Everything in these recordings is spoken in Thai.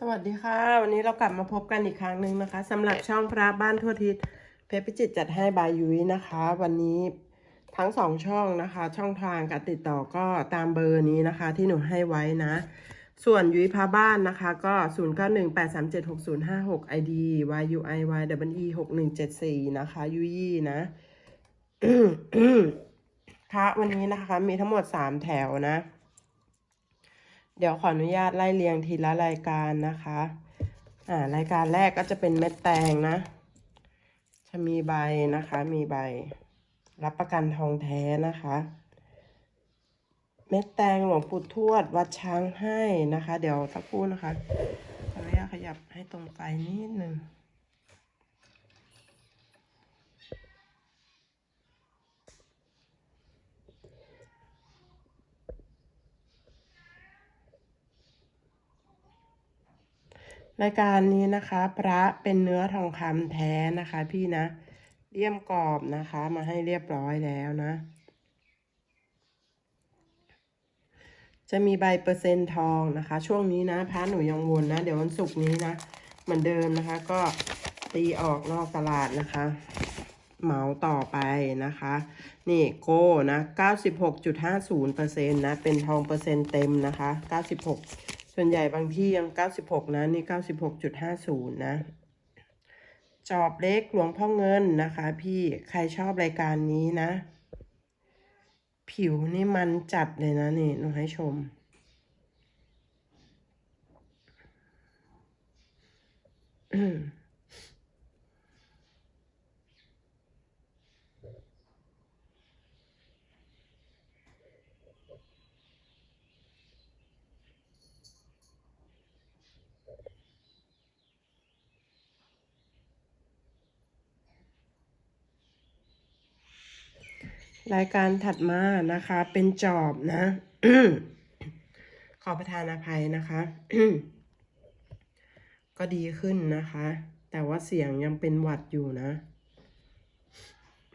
สวัสดีค่ะ วันนี้เรากลับมาพบกันอีกครั้งหนึ่งนะคะสำหรับช่องพระบ้านทั่วทิศเพชรพิจิตจัดให้บายยุ้ยนะคะ วันนี้ทั้งสองช่องนะคะ ช่องทางการติดต่อก็ตามเบอร์นี้นะคะ ที่หนูให้ไว้นะ ส่วนยุ้ยพาบ้านนะคะ ก็ 0 9 1 8 3 7 6 0 5 6 ID YUI Y W E 6 1 7 4 นะคะยุ้ยนะพระวันนี้นะคะมีทั้งหมด 3 แถวนะ เดี๋ยวขออนุญาตไล่เรียงทีละรายการนะคะ อ่ารายการแรกก็จะเป็นเม็ดแตงนะ จะมีใบนะคะ มีใบ รับประกันทองแท้นะคะ เม็ดแตงหลวงปู่ทวดวัดช้างให้นะคะ เดี๋ยวสักครู่นะคะขออนุญาตขยับให้ตรงไฟนิดนึง รายการนี้นะคะ พระเป็นเนื้อทองคำแท้นะคะ พี่นะเลี่ยมกรอบนะคะ มาให้เรียบร้อยแล้วนะ จะมีใบเปอร์เซ็นต์ทองนะคะ ช่วงนี้นะพระหนูยังวนนะ เดี๋ยววันศุกร์นี้นะ เหมือนเดิมนะคะ ก็ตีออกนอกตลาดนะคะเหมาต่อไปนะคะ นี่โก้นะ 96.50%นะ เป็นทองเปอร์เซ็นต์เต็มนะคะ 96 ส่วนใหญ่บางที่ยัง 96 นะ นี่ 96.50 นะ จอบเล็กหลวงพ่อเงินนะคะ พี่ใครชอบรายการนี้นะ ผิวนี่มันจัดเลยนะนี่หนูให้ชม อืม รายการถัดมานะคะ เป็นจอบนะขอประทานอภัยนะคะ ก็ดีขึ้นนะคะ แต่ว่าเสียงยังเป็นหวัดอยู่นะ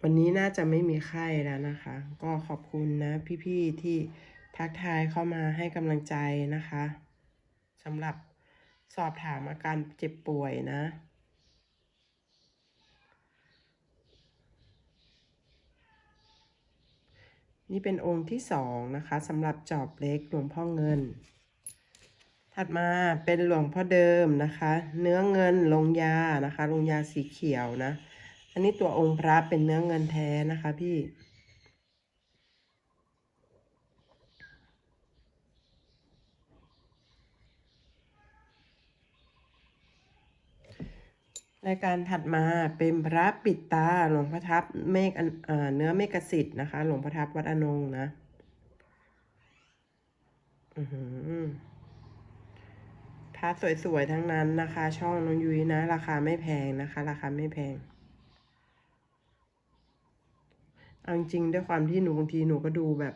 วันนี้น่าจะไม่มีไข้แล้วนะคะ ก็ขอบคุณนะ พี่ๆที่ทักทายเข้ามาให้กำลังใจนะคะสำหรับสอบถามอาการเจ็บป่วยนะ นี่เป็นองค์ที่สองนะคะสำหรับจอบเล็กหลวงพ่อเงิน ถัดมาเป็นหลวงพ่อเดิมนะคะ เนื้อเงินลงยานะคะ ลงยาสีเขียวนะ อันนี้ตัวองค์พระเป็นเนื้อเงินแท้นะคะพี่ รายการถัดมาเป็นพระปิดตาหลวงพ่อทับเมฆอันเอ่อเนื้อเมฆสิทธิ์นะคะ หลวงพ่อทับวัดอนงนะอือหือพระสวยๆทั้งนั้นนะคะ ช่องน้องยุ้ยนะ ราคาไม่แพงนะคะ ราคาไม่แพงเอาจริงด้วยความที่หนูบางทีหนูก็ดูแบบ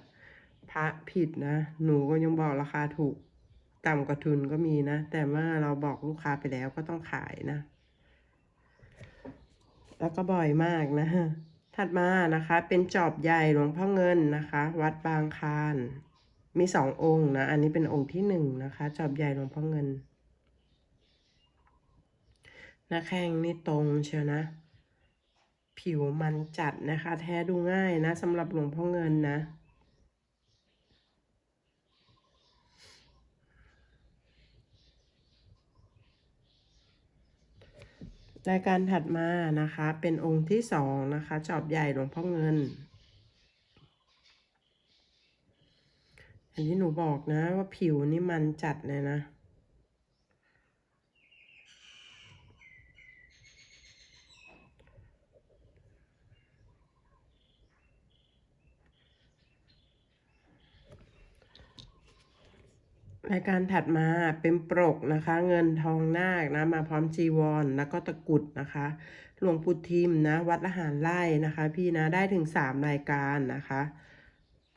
พระผิดนะ หนูก็ยังบอกราคาถูกต่ำกว่าทุนก็มีนะ แต่เมื่อเราบอกลูกค้าไปแล้วก็ต้องขายนะ แล้วก็บ่อยมากนะถัดมานะคะเป็นจอบใหญ่หลวงพ่อเงินนะคะ วัดบางคานมีสององค์นะอันนี้เป็นองค์ที่หนึ่งนะคะ จอบใหญ่หลวงพ่อเงินหน้าแข้งนี่ตรงเชียวนะ ผิวมันจัดนะคะ แท้ดูง่ายนะสำหรับหลวงพ่อเงินนะ รายการถัดมานะคะ เป็นองค์ที่สองนะคะจอบใหญ่หลวงพ่อเงิน อันที่หนูบอกนะว่าผิวนี่มันจัดเลยนะ รายการถัดมาเป็นปรกนะคะ เงินทองนาคนะมาพร้อมจีวรแล้วก็ตะกุดนะคะ หลวงปู่ทิมนะ วัดละหารไร่นะคะ พี่นะได้ถึงสามรายการนะคะ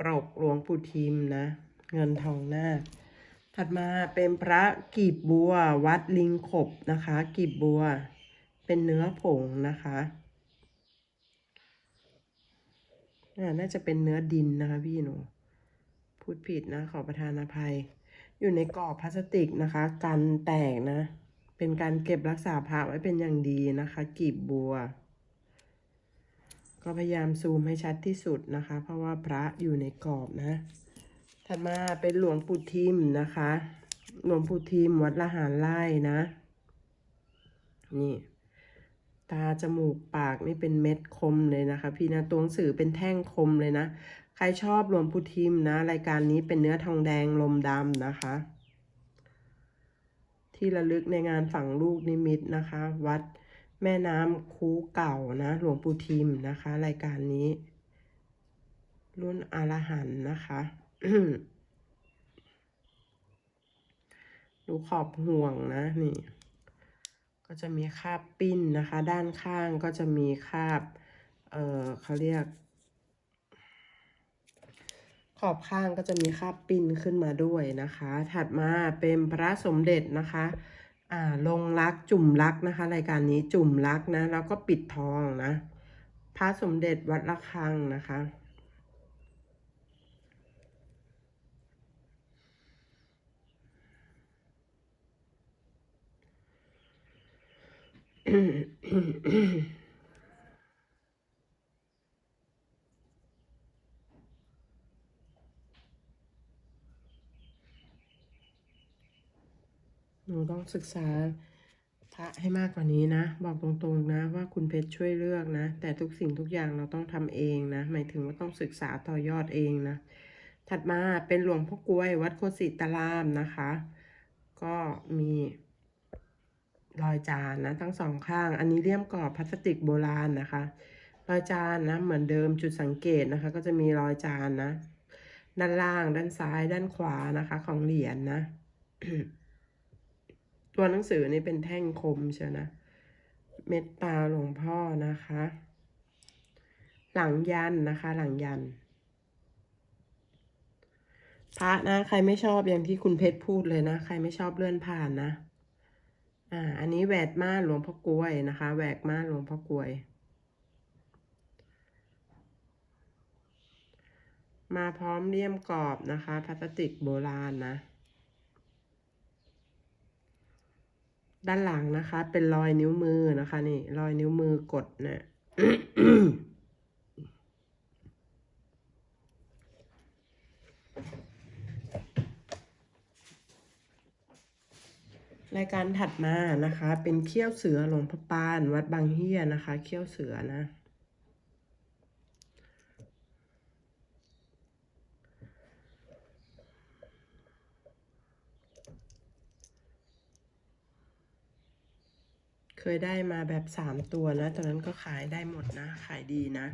ปรกหลวงปู่ทิมนะ เงินทองนาคถัดมาเป็นพระกีบบัว วัดลิงขบนะคะ กีบบัว เป็นเนื้อผงนะคะอ่าน่าจะเป็นเนื้อดินนะคะพี่หนู พูดผิดนะขอประทานอภัย อยู่ในกรอบพลาสติกนะคะ กันแตกนะ เป็นการเก็บรักษาพระไว้เป็นอย่างดีนะคะกีบบัว ก็พยายามซูมให้ชัดที่สุดนะคะ เพราะว่าพระอยู่ในกรอบนะถัดมาเป็นหลวงปู่ทิมนะคะ หลวงปู่ทิมวัดละหารไร่นะ นี่ ตาจมูกปากนี่เป็นเม็ดคมเลยนะคะ พี่นะตัวหนังสือเป็นแท่งคมเลยนะ ใครชอบหลวงปู่ทิมนะ รายการนี้เป็นเนื้อทองแดงลมดำนะคะ ที่ระลึกในงานฝังลูกนิมิตนะคะ วัดแม่น้ำคูเก่านะ หลวงปู่ทิมนะคะ รายการนี้ รุ่นอรหันนะคะดูขอบห่วงนะนี่ ก็จะมีคาบปิ้นนะคะ ด้านข้างก็จะมีคาบ เออเขาเรียก ขอบข้างก็จะมีคาบปิ้นขึ้นมาด้วยนะคะ ถัดมาเป็นพระสมเด็จนะคะอ่าลงรักจุ่มรักนะคะ รายการนี้จุ่มรักนะ แล้วก็ปิดทองนะ พระสมเด็จวัดระฆังนะคะ หนูต้องศึกษาพระให้มากกว่านี้นะ บอกตรงๆนะว่าคุณเพชรช่วยเลือกนะ แต่ทุกสิ่งทุกอย่างเราต้องทำเองนะ หมายถึงว่าต้องศึกษาต่อยอดเองนะ ถัดมาเป็นหลวงพ่อกล้วยวัดโคสิตารามนะคะ ก็มีรอยจานนะทั้งสองข้าง อันนี้เลี่ยมกรอบพลาสติกโบราณนะคะ รอยจานนะ เหมือนเดิมจุดสังเกตนะคะ ก็จะมีรอยจานนะ ด้านล่างด้านซ้ายด้านขวานะคะ ของเหรียญนะ ตัวหนังสือนี่เป็นแท่งคมเชียวนะ เม็ดตาหลวงพ่อนะคะ หลังยันนะคะ หลังยัน พระนะ ใครไม่ชอบอย่างที่คุณเพชรพูดเลยนะ ใครไม่ชอบเลื่อนผ่านนะ อ่า อันนี้แหวกม่าหลวงพ่อกล้วยนะคะ แหวกม่าหลวงพ่อกล้วยมาพร้อมเลี่ยมกรอบนะคะพลาสติกโบราณนะ ด้านหลังนะคะ เป็นรอยนิ้วมือนะคะ นี่รอยนิ้วมือกดเนะี่ยรายการถัดมานะคะ เป็นเขี้ยวเสือหลวงพระปาน วัดบางเฮียนะคะ เขี้ยวเสือนะ ยได้มาแบบสามตัวนะ ตอนนั้นก็ขายได้หมดนะ ขายดีนะ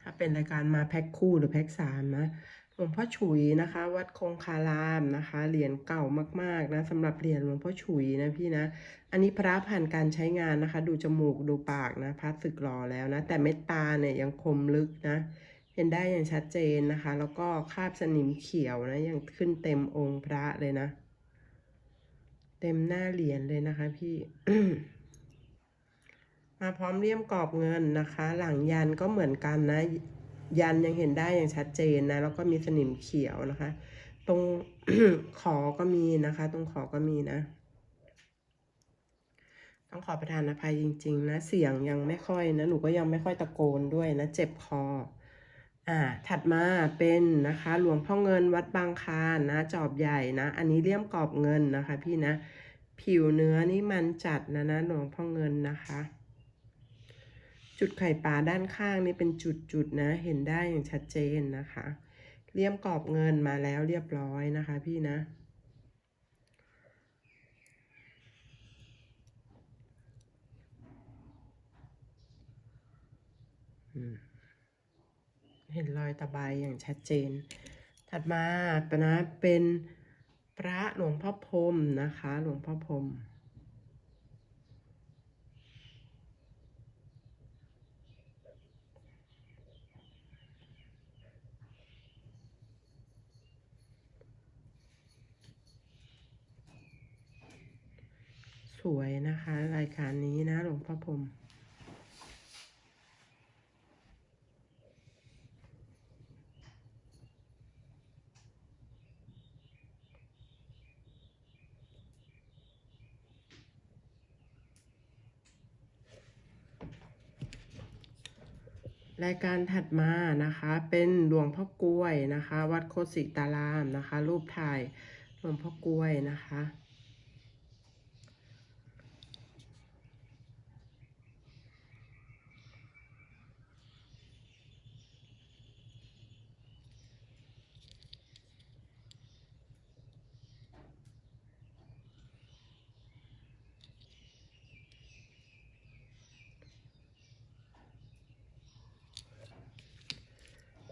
ถ้าเป็นรายการมาแพ็คคู่หรือแพ็คสามนะ หลวงพ่อฉุยนะคะ วัดคงคารามนะคะ เหรียญเก่ามากๆนะสำหรับเหรียญหลวงพ่อฉุยนะพี่นะ อันนี้พระผ่านการใช้งานนะคะ ดูจมูกดูปากนะ พระสึกหล่อแล้วนะ แต่เม็ดตาเนี่ยยังคมลึกนะ เห็นได้อย่างชัดเจนนะคะ แล้วก็คาบสนิมเขียวนะยังขึ้นเต็มองค์พระเลยนะเต็มหน้าเหรียญเลยนะคะพี่ มาพร้อมเลี่ยมกรอบเงินนะคะ หลังยันก็เหมือนกันนะ ยันยังเห็นได้อย่างชัดเจนนะ แล้วก็มีสนิมเขียวนะคะ ตรงขอก็มีนะคะ ตรงขอก็มีนะ ต้องขอประทานอภัยจริง ๆ นะ เสียงยังไม่ค่อยนะ หนูก็ยังไม่ค่อยตะโกนด้วยนะ เจ็บคอ อ่า ถัดมาเป็นนะคะ หลวงพ่อเงินวัดบางคานนะ จอบใหญ่นะ อันนี้เลี่ยมกรอบเงินนะคะ พี่นะ ผิวเนื้อนี่มันจัดนะนะ หลวงพ่อเงินนะคะ จุดไข่ปลาด้านข้างนี่เป็นจุดๆนะ เห็นได้อย่างชัดเจนนะคะ เลี่ยมกรอบเงินมาแล้วเรียบร้อยนะคะพี่นะ เห็นรอยตะไบอย่างชัดเจน ถัดมาเป็นะเป็นพระหลวงพ่อพรมนะคะ หลวงพ่อพรม วยนะคะ รายการนี้นะหลวงพ่อผมรายการถัดมานะคะเป็นหลวงพ่อกล้วยนะคะ วัดโคศิตารามนะคะ รูปถ่ายหลวงพ่อกล้วยนะคะ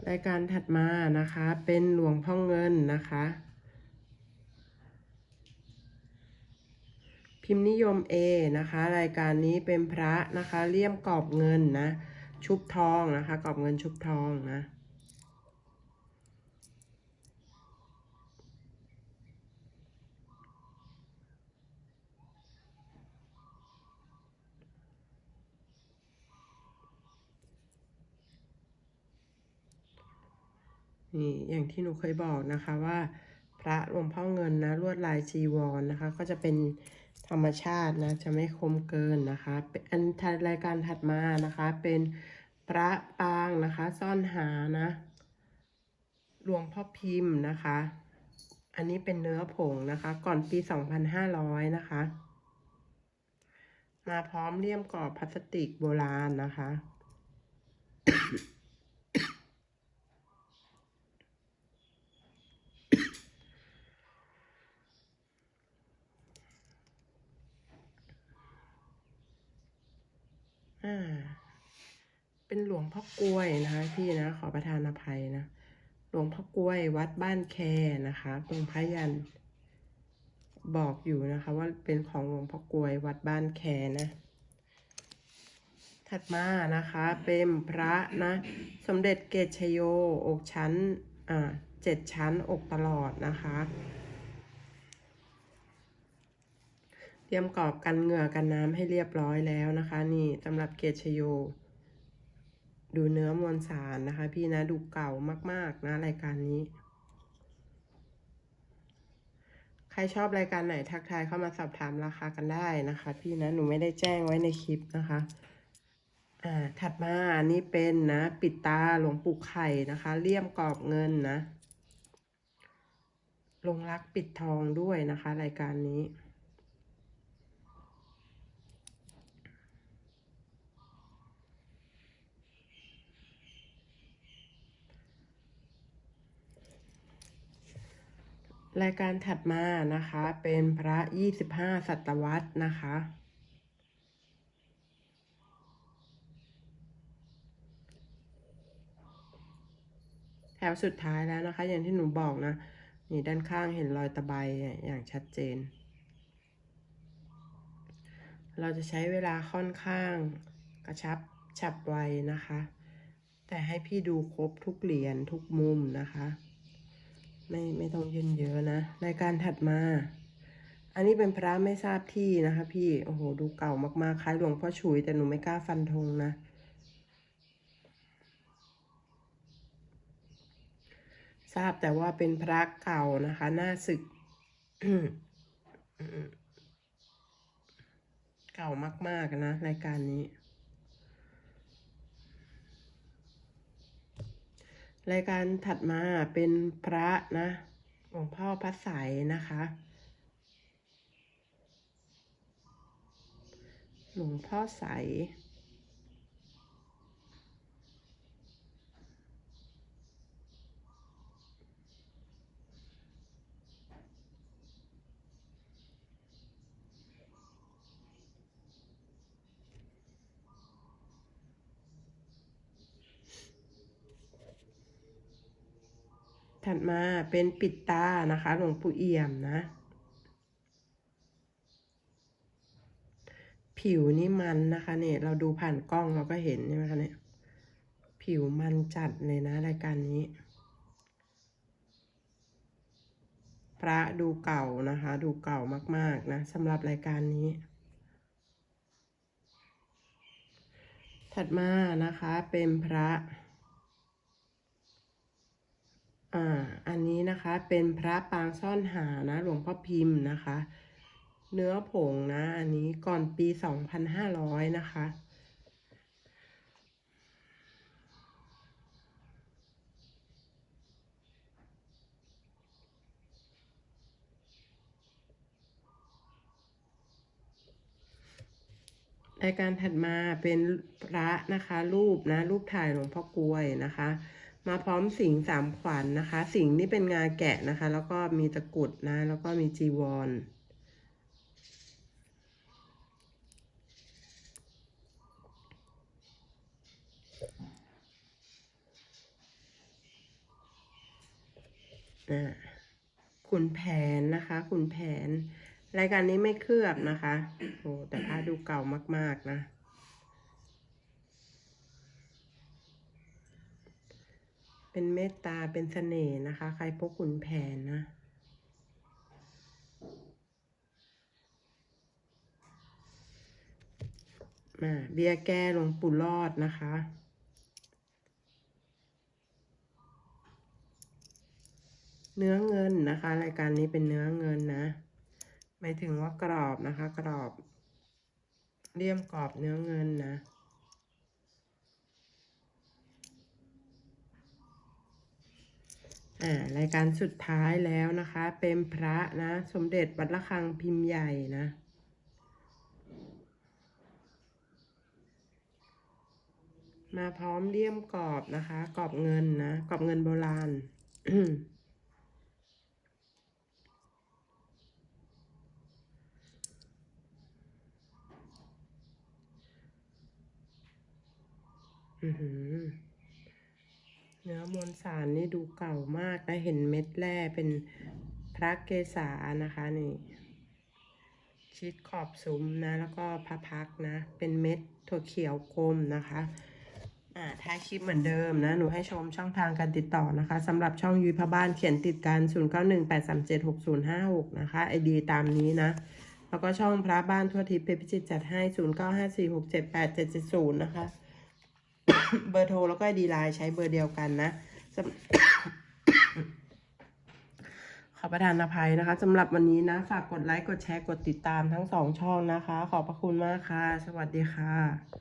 รายการถัดมานะคะเป็นหลวงพ่อเงินนะคะ พิมพ์นิยม A นะคะ รายการนี้เป็นพระนะคะเลี่ยมกรอบเงินนะชุบทองนะคะกรอบเงินชุบทองนะ นี่อย่างที่หนูเคยบอกนะคะว่าพระหลวงพ่อเงินนะลวดลายจีวรนนะคะ ก็จะเป็นธรรมชาตินะจะไม่คมเกินนะคะอันถัดรายการถัดมานะคะ เป็นพระปางนะคะ ซ่อนหานะหลวงพ่อพิมพ์นะคะ อันนี้เป็นเนื้อผงนะคะ ก่อนปี 2500 นะคะ มาพร้อมเลี่ยมกรอบพลาสติกโบราณนะคะ อ่า เป็นหลวงพ่ อกล้วยนะคะ พี่นะขอประทานอภัยนะหลวงพ่อกล้วยวัดบ้านแคนะคะตรงพระยันบอกอยู่นะคะ ว่าเป็นของหลวงพ่อกล้วยวัดบ้านแคนะ ถัดมานะคะเป็นพระนะ สมเด็จเกตชโยอกชั้นอ่าเจ็ดชั้นอกตลอดนะคะเตรียมกรอบกันเหงื่อกันน้ำให้เรียบร้อยแล้วนะคะ นี่สำหรับเกตชโย ดูเนื้อมวลสารนะคะ พี่นะดูเก่ามาก ๆ นะรายการนี้ ใครชอบรายการไหนทักทายเข้ามาสอบถามราคากันได้นะคะ พี่นะหนูไม่ได้แจ้งไว้ในคลิปนะคะอ่าถัดมาอันนี้เป็นนะปิดตาหลวงปู่ไข่นะคะเลี่ยมกรอบเงินนะลงรักปิดทองด้วยนะคะ รายการนี้ รายการถัดมานะคะ เป็นพระ25ศตวรรษนะคะ แถวสุดท้ายแล้วนะคะ อย่างที่หนูบอกนะ นี่ด้านข้างเห็นรอยตะไบอย่างชัดเจน เราจะใช้เวลาค่อนข้างกระชับฉับไวนะคะ แต่ให้พี่ดูครบทุกเหรียญทุกมุมนะคะ ไม่ไม่ต้องเยินเยอะนะรายการถัดมา อันนี้เป็นพระไม่ทราบที่นะคะ พี่โอ้โหดูเก่ามากๆคล้ายหลวงพ่อฉุยแต่หนูไม่กล้าฟันธงนะทราบแต่ว่าเป็นพระเก่านะคะ หน้าศึก เก่ามากๆนะ รายการนี้ รายการถัดมาเป็นพระนะหลวงพ่อพระสายนะคะ หลวงพ่อใส ถัดมาเป็นปิดตานะคะหลวงปู่เอี่ยมนะ ผิวนี่มันนะคะเนี่ยเราดูผ่านกล้องเราก็เห็นใช่ไหมคะเนี่ยผิวมันจัดเลยนะรายการนี้ พระดูเก่านะคะ ดูเก่ามากๆนะสำหรับรายการนี้ถัดมานะคะเป็นพระ อันนี้นะคะเป็นพระปางซ่อนหานะ หลวงพ่อพิมพ์นะคะ เนื้อผงนะ อันนี้ก่อนปีสองพันห้าร้อยนะคะรายการถัดมาเป็นพระนะคะ รูปนะ รูปถ่ายหลวงพ่อกลวยนะคะ มาพร้อมสิงสามขวัญนนะคะ สิงนี่เป็นงาแกะนะคะ แล้วก็มีตะกุดนะ แล้วก็มีจีวรอ่าขุนแผนนะคะ ขุนแผน รายการนี้ไม่เคลือบนะคะโอ้แต่ผ้าดูเก่ามาก ๆ นะ เป็นเมตตาเป็นเสน่ห์นะคะ ใครพกขุนแผนนะมาเบียร์แก้หลวงปู่รอดนะคะ เนื้อเงินนะคะ รายการนี้เป็นเนื้อเงินนะหมายถึงว่ากรอบนะคะ กรอบเลี่ยมกรอบเนื้อเงินนะ อ่ารายการสุดท้ายแล้วนะคะ เป็นพระนะ สมเด็จวัดระฆังพิมพ์ใหญ่นะ มาพร้อมเลี่ยมกรอบนะคะ กรอบเงินนะ กรอบเงินโบราณอือหือ เนื้อมวลสารนี่ดูเก่ามากนะเห็นเม็ดแร่เป็นพระเกศานะคะนี่ ชิดขอบซุ้มนะ แล้วก็พระพักนะ เป็นเม็ดถั่วเขียวกลมนะคะอ่าท้ายคลิปเหมือนเดิมนะ หนูให้ชมช่องทางการติดต่อนะคะสำหรับช่องยุ้ยพระบ้านเขียนติดกัน 0918376056 นะคะไอดีตามนี้นะ แล้วก็ช่องพระบ้านทั่วทิพย์เพชรพิจิตจัดให้ 0954678770 นะคะ เบอร์โทรแล้วก็ไอดีไลน์ใช้เบอร์เดียวกันนะขอประทานอภัยนะคะสำหรับวันนี้นะ ฝากกดไลค์ กดแชร์ กดติดตามทั้งสองช่องนะคะ ขอบพระคุณมากค่ะ สวัสดีค่ะ